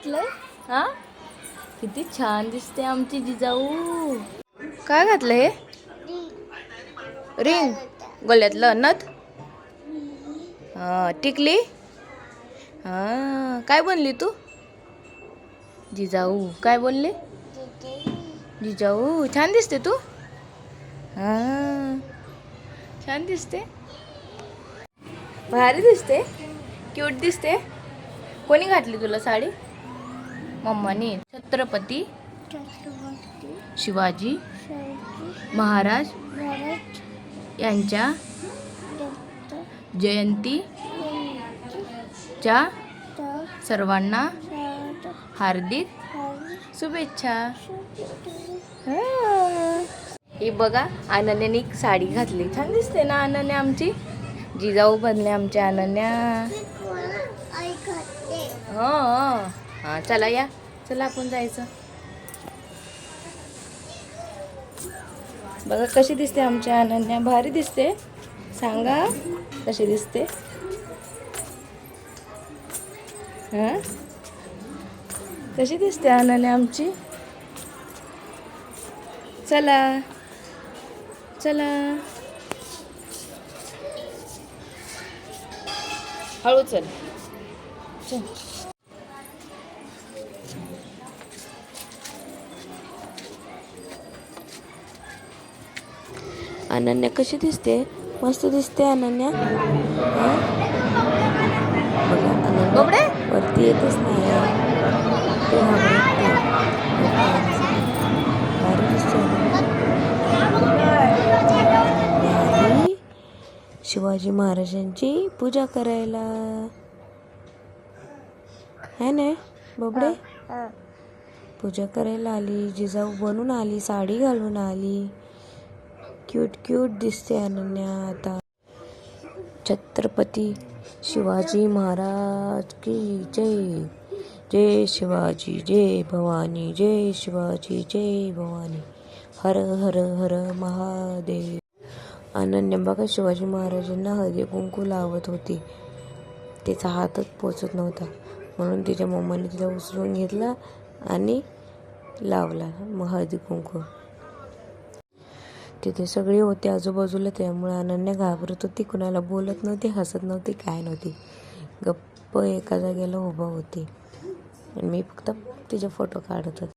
घातलंय? हा? किती छान दिसते आमची जिजाऊ. काय घातलं हे? रिंग. गळ्यातलं नथ हां टिकली? हां काय बनली तू? जिजाऊ काय बोलले? जिजाऊ छान दिसते तू? छान दिसते. भारी दिसते. क्यूट दिसते. कोणी घातली तुला साडी? मम्मानी छत्रपती शिवाजी महाराज यांच्या जयंतीच्या सर्वांना हार्दिक शुभेच्छा. हा. बघा अनन्याने साडी घातली. छान दिसते ना अनन्या आमची? जिजाऊ बनले आमच्या अनन्या हो. हा चला या. चला आपण जायचं. बघा कशी दिसते आमच्या अनन्या. भारी दिसते. सांगा कशी दिसते. हां? कशी दिसते अनन्या आमची? चला. चला. हळू चल. चल. अनन्या कशी दिसते? मस्त दिसते अनन्या. अनन्या वरती येतच नाही. भारी शिवाजी महाराजांची पूजा करायला. है ना बबडे? पूजा करायला आली जिजाऊ बनून आली साडी घालून आली. क्यूट क्यूट दिसते अनन्या आता. छत्रपती शिवाजी महाराज की जय. जय शिवाजी जय भवानी जय शिवाजी जय भवानी. हर हर हर महादेव. अनन्या बघा शिवाजी महाराजांना हळदी कुंकू लावत होती. तिचा हातच पोचत नव्हता. म्हणून तिच्या मम्माने तिला उचलून घेतला आणि लावला मग हळदी कुंकू. तिथे सगळे होते आजूबाजूला त्यामुळे अनन्या घाबरत होती. कुणाला बोलत नव्हती हसत नव्हती काय नव्हती. गप्प एका जागेला उभा होती. आणि मी फक्त तिचे फोटो काढत होते.